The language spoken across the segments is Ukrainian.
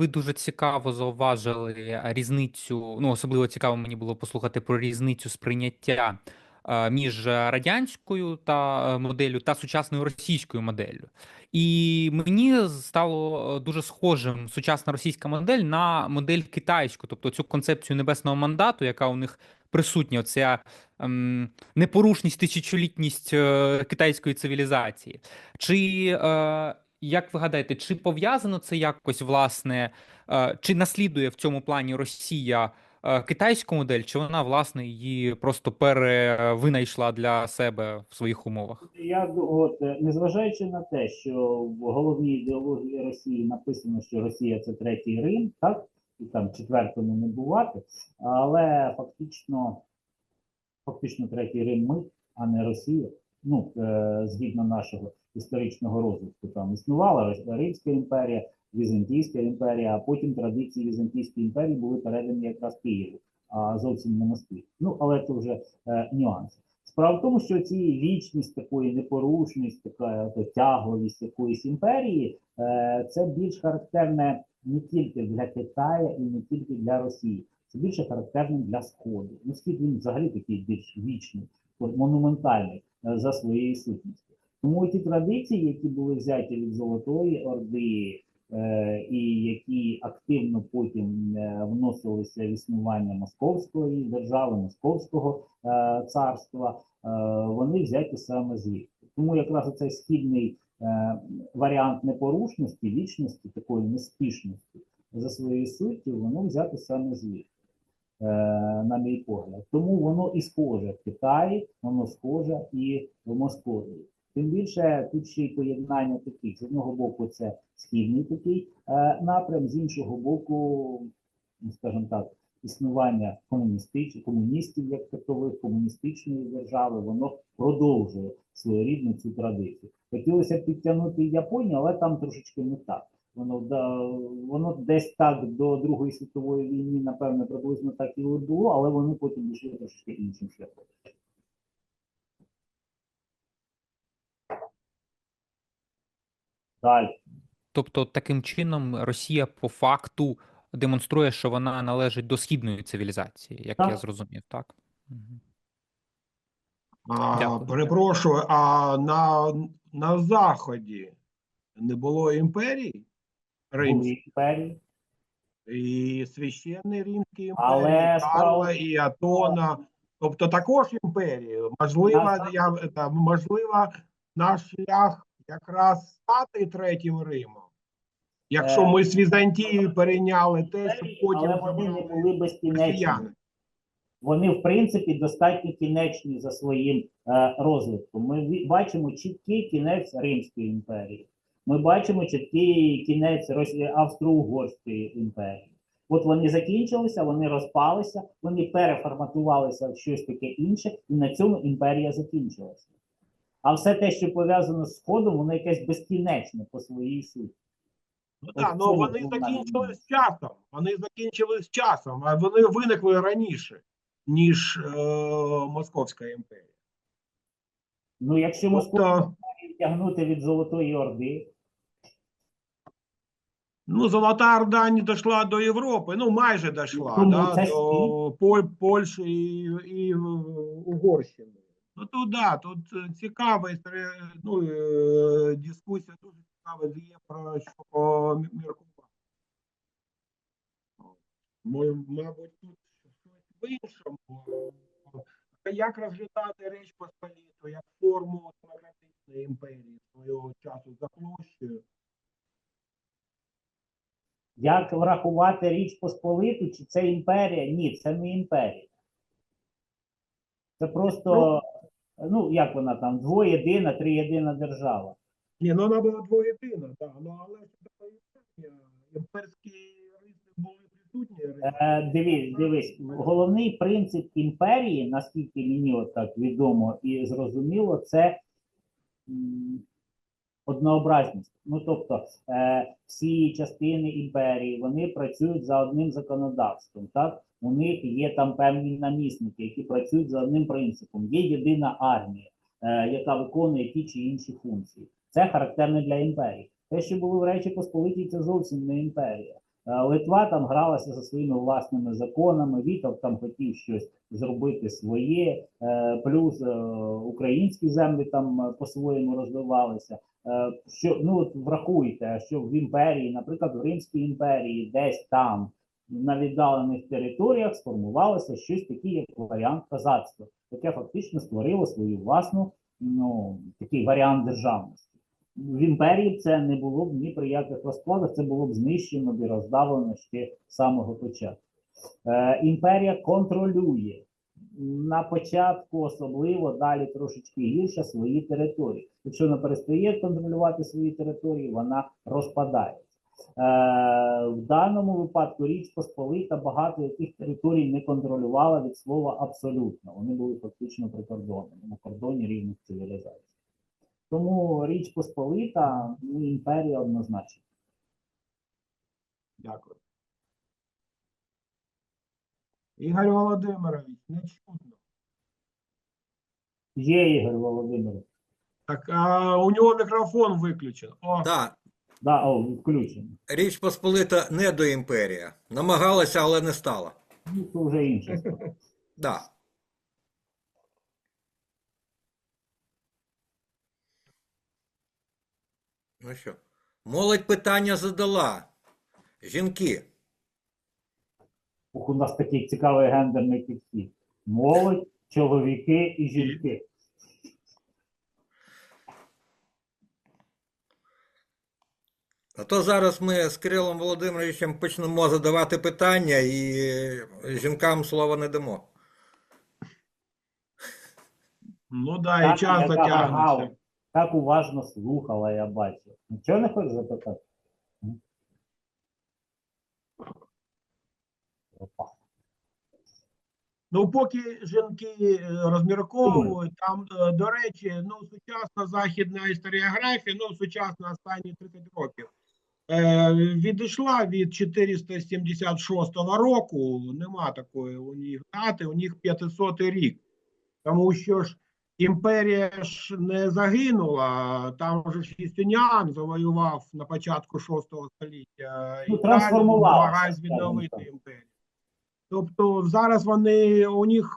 ви дуже цікаво зауважили різницю. Ну, особливо цікаво мені було послухати про різницю сприйняття е, між радянською та е, моделлю та сучасною російською моделлю. І мені стало е, дуже схожим сучасна російська модель на модель китайську, тобто цю концепцію небесного мандату, яка у них присутня, оця ем, непорушність, тисячолітність е, китайської цивілізації. Чи е, як ви гадаєте, чи пов'язано це якось власне, е, чи наслідує в цьому плані Росія е, китайську модель, чи вона власне її просто перевинайшла для себе в своїх умовах? Я от незважаючи на те, що в головній ідеології Росії написано, що Росія це третій Рим, так і там четвертому не бувати, але фактично, фактично третій Рим ми, а не Росія. Ну е, згідно нашого історичного розвитку, там існувала Римська імперія, Візантійська імперія, а потім традиції Візантійської імперії були передані якраз Києву, а зовсім не Москві. Ну але це вже е, нюанси. Справа в тому, що ці вічність такої непорушність, така тягловість якоїсь імперії, е, це більш характерне не тільки для Китаю і не тільки для Росії. Це більше характерне для Сходу. Ну, схід він взагалі такий більш вічний, монументальний е, за своєю сутністю. Тому ті традиції, які були взяті від Золотої Орди, е, і які активно потім е, вносилися в існування Московської держави, Московського е, царства, е, вони взяті саме звідти. Тому якраз цей східний е, варіант непорушності, вічності, такої неспішності за своєю суттю, воно взяти саме звідти. е, На мій погляд, тому воно і схоже в Китаї, воно схоже і в Московії. Тим більше тут ще й поєднання таких з одного боку, це східний такий е, напрям, з іншого боку, ну, скажімо так, існування комуністич, комуністів як такових, комуністичної держави, воно продовжує своєрідну цю традицію. Хотілося б підтягнути Японію, але там трошечки не так. Воно, воно десь так до Другої світової війни, напевно, приблизно так і було, але вони потім пішли трошки іншим шляхом. Далі. Тобто, таким чином Росія по факту демонструє, що вона належить до східної цивілізації, як Так. я зрозумів, так? А, Дякую. перепрошую, а на, на Заході не було імперії? Римської? імперії. І священний Римський імперії, Але Карла і Атона. Тобто також імперії. Можливо, я, можливо, наш шлях якраз стати третім Римом. Якщо Е, ми з Візантії перейняли те, що потім але вони не були безкінечні. Вони, в принципі, достатньо кінечні за своїм е, розвитком. Ми бачимо чіткий кінець Римської імперії. Ми бачимо чіткий кінець Австро-Угорської імперії. От вони закінчилися, вони розпалися, вони переформатувалися в щось таке інше, і на цьому імперія закінчилася. А все те, що пов'язано з Сходом, воно якесь безкінечне по своїй суті. Ну так, ну вони закінчили з часом. Вони закінчили з часом, а вони виникли раніше, ніж е, Московська імперія. Ну, якщо Тобто, тягнути від Золотої Орди, ну, Золота Орда не дійшла до Європи, ну майже дійшла да, до Польщі і, і Угорщини. Ну тут да, тут е, цікава ну, е, дискусія дуже цікава є про що міркувати. Мо- Мабуть, тут щось в іншому. Як розглядати Річ Посполіту як форму демократичної імперії свого часу за площею? Як врахувати Річ Посполиту, чи це імперія? Ні, це не імперія. Це просто, ну, як вона там, двоєдина, триєдина держава. Ні, ну вона була двоєдина, так, ну але імперські риси були присутні. Е, дивись, дивись, головний принцип імперії, наскільки мені от так відомо і зрозуміло, це однообразність. Ну тобто е, всі частини імперії вони працюють за одним законодавством. Так у них є там певні намісники, які працюють за одним принципом. Є єдина армія, е, яка виконує ті чи інші функції. Це характерно для імперії. Те, що було в Речі Посполитій, це зовсім не імперія. Е, Литва там гралася за своїми власними законами. Вітов там хотів щось зробити своє, е, плюс е, українські землі там е, по-своєму розвивалися. Е, Що ну от врахуйте, що в імперії, наприклад, в Римській імперії, десь там на віддалених територіях сформувалося щось таке, як варіант козацтва, яке фактично створило свою власну ну такий варіант державності. В імперії це не було б ні при яких розкладах, це було б знищено і роздавлено ще з самого початку. Е, імперія контролює на початку, особливо далі трошечки гірше свої території. Якщо вона перестає контролювати свої території, вона розпадається. Е, в даному випадку Річ Посполита багато яких територій не контролювала від слова абсолютно. Вони були фактично прикордонними на кордоні різних цивілізацій. Тому Річ Посполита ну, імперія однозначно. Дякую. Ігор Володимирович, не чутно. Є Ігор Володимирович. Так, а у нього мікрофон виключений. О, Так, Да, о, включено. Річ Посполита не до імперія. Намагалася, але не стала. Ну, це вже інше. справа. Да. Ну що, молодь питання задала. Жінки. Ух, у нас такий цікавий гендерний підхід. Молодь, чоловіки і жінки. А то зараз ми з Кирилом Володимировичем почнемо задавати питання і жінкам слова не дамо. ну да, і час затягнеться. Так уважно слухала, я бачу. Нічого не хочеш запитати? Опа. Ну, поки жінки е, розмірковують, там, е, до речі, ну, сучасна західна історіографія, ну, сучасна останні 30 років, відійшла від 476 року, нема такої у них дати, у них 500 рік. Тому що ж імперія ж не загинула, там же ж Юстиніан завоював на початку 6 століття. Ну, трансформувалася, намагається відновити імперію. Тобто зараз вони у них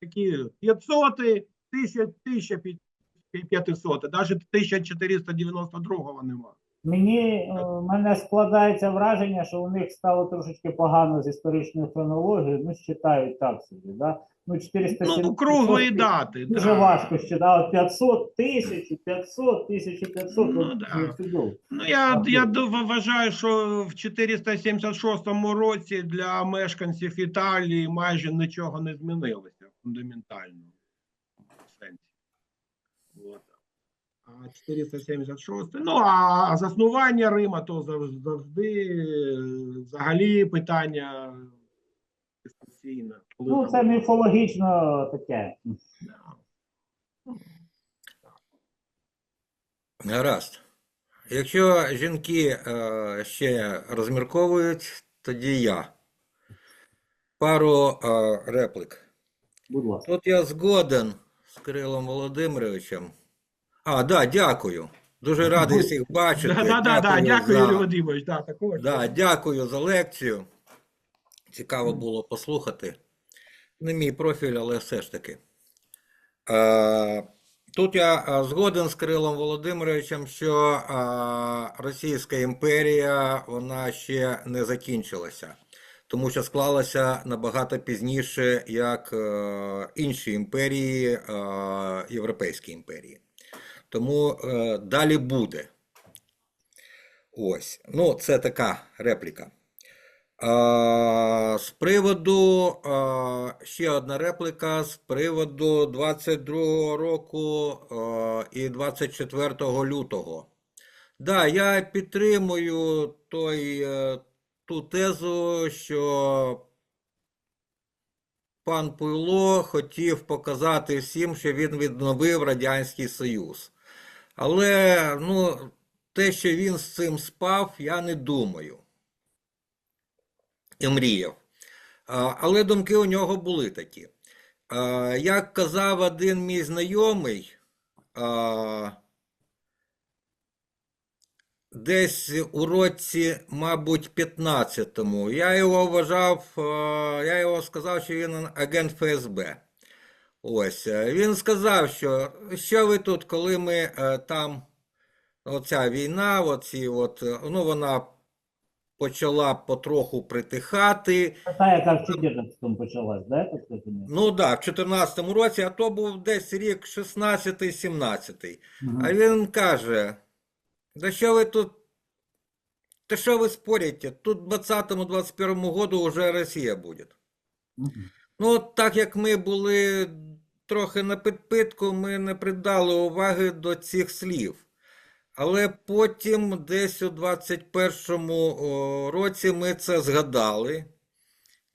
такі 500, 1000, 1500, навіть 1492 нема. Мені е, мене складається враження, що у них стало трошечки погано з історичною хронологією. Ну, считають так собі. Да? Ну, 470 Ну, круглої дати. Дуже да. важко считати. 500, 1000, 500, 1500. Ну, от, да. ну. Ну, я, Так, я ну. вважаю, що в 476 році для мешканців Італії майже нічого не змінилося фундаментально. В сенсі. От. А 476. Ну, а заснування Рима то завжди взагалі питання дискусійне. Ну, це міфологічно таке. Гаразд. Якщо жінки е, ще розмірковують, тоді я. Пару е, реплік. Будь ласка. Тут я згоден з Кирилом Володимировичем. А, да, дякую. Дуже радий всіх бачити. Да, да, да, да, дякую, за- Юрій Володимирович. Да, також. Да, дякую за лекцію. Цікаво було послухати. Не мій профіль, але все ж таки. Е, тут я е, згоден з Кирилом Володимировичем, що е, Російська імперія вона ще не закінчилася, тому що склалася набагато пізніше, як інші імперії, європейські імперії. Тому е, далі буде. Ось, ну, це така репліка. А, з приводу а, ще одна репліка з приводу 22 року а, і 24 лютого. Да, я підтримую той, е, ту тезу, що пан Пуйло хотів показати всім, що він відновив Радянський Союз. Але ну, те, що він з цим спав, я не думаю. І мріяв. Але думки у нього були такі. Як казав один мій знайомий, десь у році, мабуть, 15-му. Я його вважав, я його сказав, що він агент ФСБ. Ось. е, Він сказав, що що ви тут, коли ми е, там, оця війна, оці от, е, ну, вона почала потроху притихати. Та, яка в 14-му почалась, да? Ну так, да, в 14-му році, а то був десь рік 16-17. Мгм. А він каже: да що ви тут? Та що ви спорите? Тут в 20-21 году вже Росія буде. Мгм. Ну, так як ми були трохи на підпитку, ми не придали уваги до цих слів. Але потім, десь у 21-му році, ми це згадали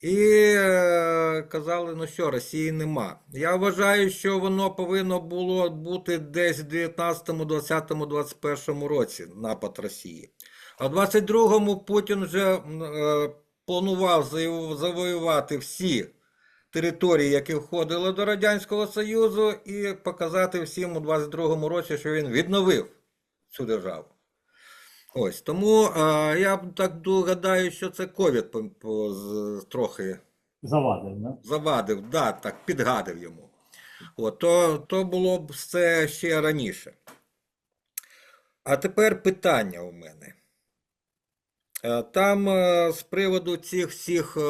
і е, казали, ну що, Росії нема. Я вважаю, що воно повинно було бути десь в 19-му, 20-му, 21-му році напад Росії. А в 22-му Путін вже е, планував завоювати всі території, які входили до Радянського Союзу, і показати всім у 22-му році, що він відновив цю державу. Ось тому е, я так гадаю, що це ковід трохи Завадив, да? завадив, да, так, підгадив йому. От, то, то було б це ще раніше. А тепер питання у мене. Е, Там е, з приводу цих всіх е,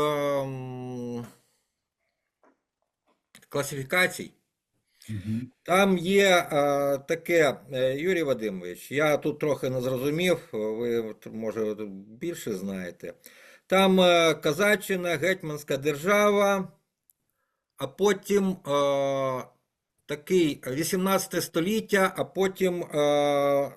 класифікацій, там є е, таке, е, Юрій Вадимович, я тут трохи не зрозумів, ви може більше знаєте. Там е, Казаччина, Гетьманська держава, а потім е, такий 18 століття, а потім е,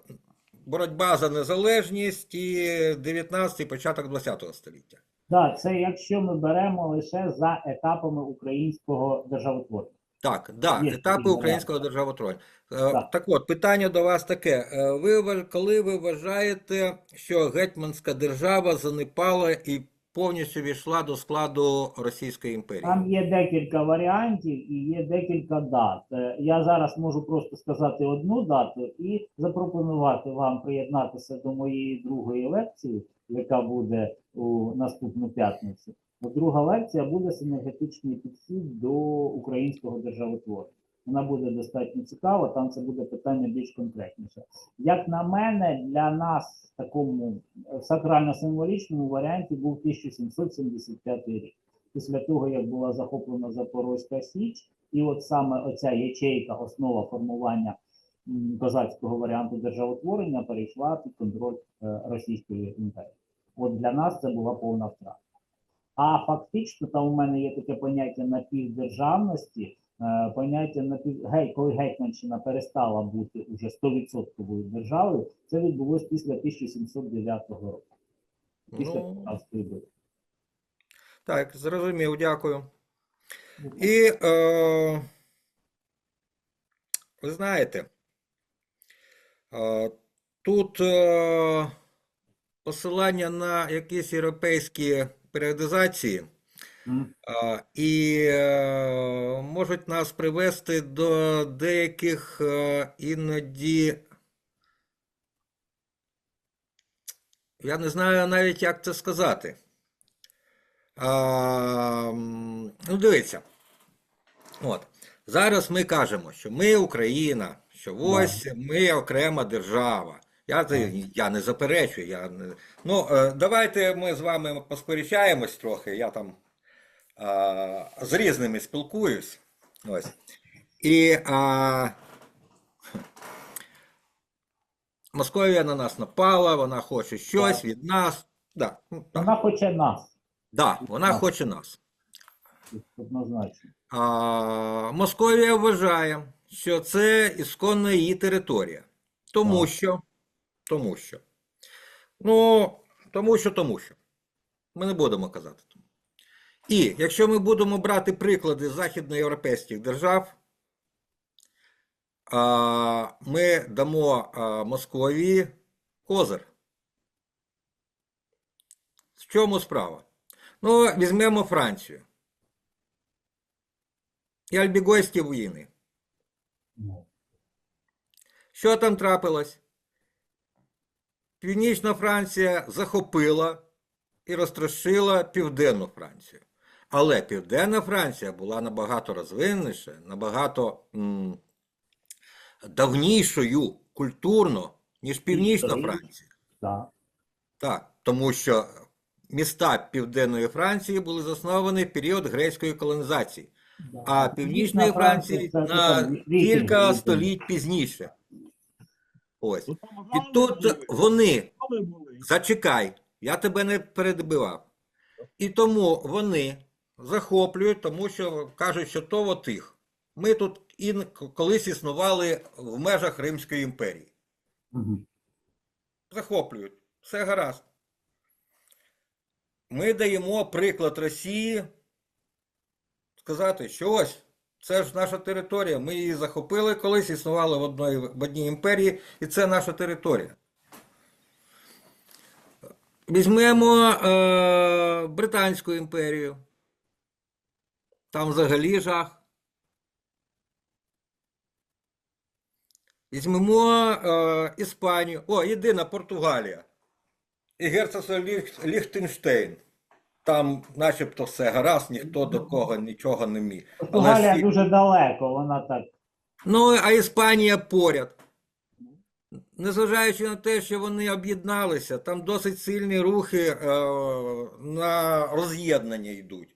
боротьба за незалежність і 19 початок 20 століття. Так, це якщо ми беремо лише за етапами українського державотворення. Так, да, Є етапи українського державотворення. Е, Так. Так от, питання до вас таке. Е, Ви, коли ви вважаєте, що гетьманська держава занепала і повністю війшла до складу Російської імперії? Там є декілька варіантів і є декілька дат. Е, Я зараз можу просто сказати одну дату і запропонувати вам приєднатися до моєї другої лекції, яка буде у наступну п'ятницю. Друга лекція буде синергетичний підхід до українського державотворення. Вона буде достатньо цікава, там це буде питання більш конкретніше. Як на мене, для нас в такому е, сакрально-символічному варіанті був 1775 рік після того, як була захоплена Запорозька Січ, і от саме оця ячейка, основа формування козацького варіанту державотворення перейшла під контроль е, Російської імперії. От для нас це була повна втрата. А фактично, там у мене є таке поняття напівдержавності, е, поняття напів... гей, коли Гетьманщина перестала бути уже 100% державою, це відбулось після 1709 року, після Ну, битви. так, зрозумів, дякую. І е, ви знаєте, тут е, посилання на якісь європейські періодизації. І е, можуть нас привести до деяких е, іноді. Я не знаю навіть, як це сказати. А, ну, дивіться. От. Зараз ми кажемо, що ми Україна, що ось ми окрема держава. Я, я не заперечую. Я не... Ну, е, давайте ми з вами посперечаємось трохи. Я там а, з різними спілкуюсь. Ось. І а, Московія на нас напала, вона хоче щось Так. від нас. Да, ну, так. Вона хоче нас, Да, вона Так. хоче нас. однозначно. А, Московія вважає, що це ісконна її територія. Тому що, тому що. Ну, тому що, тому що. Ми не будемо казати тому. І якщо ми будемо брати приклади західноєвропейських держав, ми дамо Московії козир. В чому справа? Ну, візьмемо Францію. І Альбігойські війни. Що там трапилось? Північна Франція захопила і розтрощила Південну Францію. Але Південна Франція була набагато розвиненіша, набагато м, давнішою культурно, ніж Північна Франція. Так. Так, тому що міста Південної Франції були засновані в період грецької колонізації. А Північної Франції на кілька століть пізніше. Ось. Ну, І тут вони. Зачекай, я тебе не передбивав. І тому вони захоплюють, тому що кажуть, що то от їх. Ми тут ін, колись існували в межах Римської імперії. Захоплюють. Все гаразд. Ми даємо приклад Росії сказати, що ось це ж наша територія. Ми її захопили колись, існували в, одної, в одній імперії, і це наша територія. Візьмемо е, Британську імперію. Там взагалі жах. Візьмемо е, Іспанію. О, єдина Португалія. І Ліх, Ліхтенштейн. Там начебто все гаразд, ніхто до кого нічого не міг. Португалія всі- дуже далеко, вона так. Ну, а Іспанія поряд. Незважаючи на те, що вони об'єдналися, там досить сильні рухи е, на роз'єднання йдуть,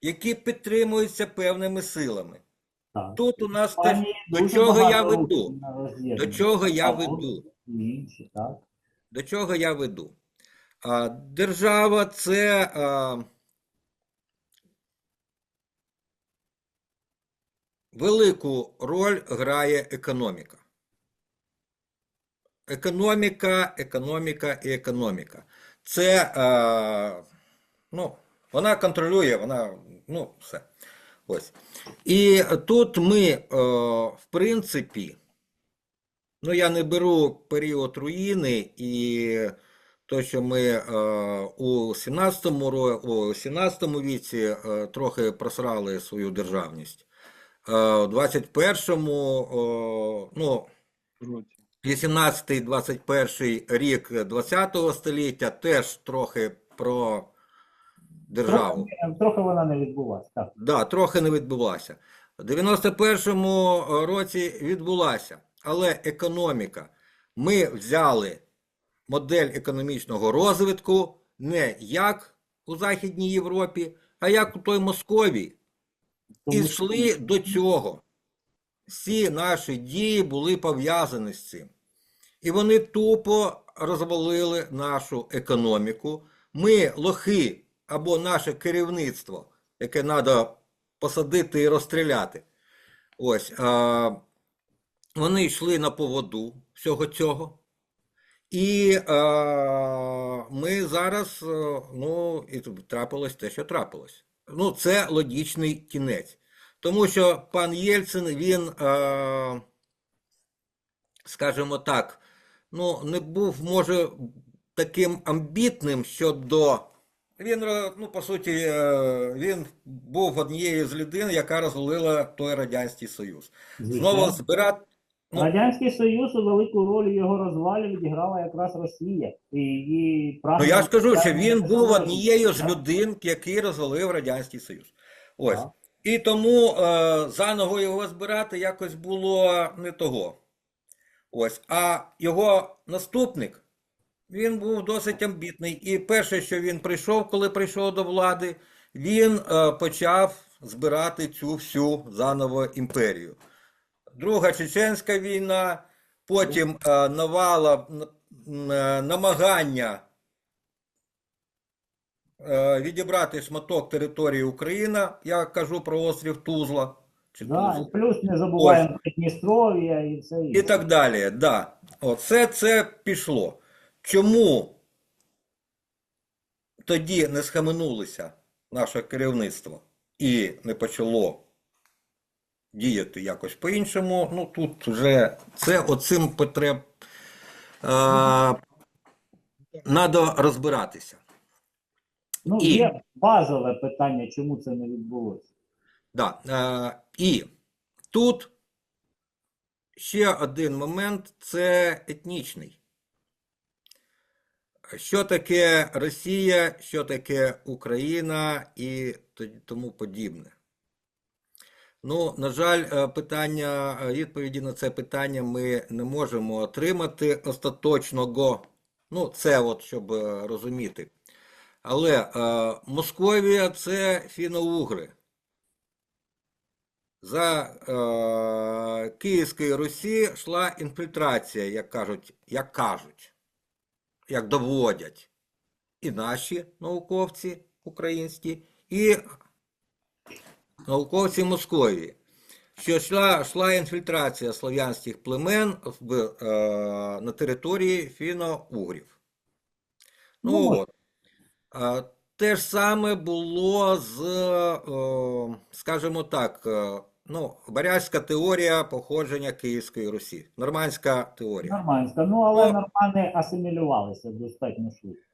які підтримуються певними силами. так. Тут у нас теж до чого я веду? До чого я веду? До чого я веду? Держава це велику роль грає економіка. Економіка, економіка і економіка. Це, ну, вона контролює, вона, ну, все. Ось. І тут ми, в принципі, Ну, я не беру період руїни і то, що ми е, у 17-му, ро- у 17 віці е, трохи просрали свою державність. Е, у 21-му, о, ну, Році. 18-21 рік 20-го століття теж трохи про державу. Трохи, трохи вона не відбулася. Так. Да, трохи не відбулася. У 91-му році відбулася, але економіка. Ми взяли модель економічного розвитку не як у Західній Європі, а як у той Московії. І йшли до цього. Всі наші дії були пов'язані з цим. І вони тупо розвалили нашу економіку. Ми лохи або наше керівництво, яке треба посадити і розстріляти. Ось. А, вони йшли на поводу всього цього. І а, ми зараз, е, ну, і трапилось те, що трапилось. Ну, це логічний кінець. Тому що пан Єльцин, він, е, скажімо так, ну, не був, може, таким амбітним щодо. Він, е, ну, по суті, е, він був однією з людей, яка розвалила той Радянський Союз. Знову збирати. Ну, Радянський Союз у велику роль у його розвалі відіграла якраз Росія. І, і Ну я ж кажу, що він був однією з людей, який розвалив Радянський Союз. Ось. Так. І тому е, заново його збирати якось було не того. Ось. А його наступник, він був досить амбітний. І перше, що він прийшов, коли прийшов до влади, він е, почав збирати цю всю заново імперію. Друга Чеченська війна, потім е, навала е, намагання е, відібрати шматок території України. Я кажу про острів Тузла. Чи Да, Тузла. і плюс не забуваємо Придністров'я і все інше. І так далі. Да. Оце це пішло. Чому тоді не схаменулося наше керівництво і не почало діяти якось по-іншому? Ну тут вже це оцим потреб. Треба розбиратися. Ну, і- є базове питання, чому це не відбулося. Да. Е, і тут ще один момент це етнічний. що таке Росія, що таке Україна і тому подібне. Ну, на жаль, е, питання, е, відповіді на це питання ми не можемо отримати остаточного. Ну, це от, щоб е, розуміти. Але е, Московія це фіно-угри. За е, Київської Русі йшла інфільтрація, як кажуть, як кажуть, як доводять і наші науковці українські, і науковці Московії, що йшла, йшла інфільтрація слов'янських племен в, е, на території фіно-угрів. Ну, Ну, от. А, те ж саме було з, е, скажімо так, е, ну, варязька теорія походження Київської Русі. Нормандська теорія. Нормандська. Ну, але Ну, нормани асимілювалися достатньо швидко.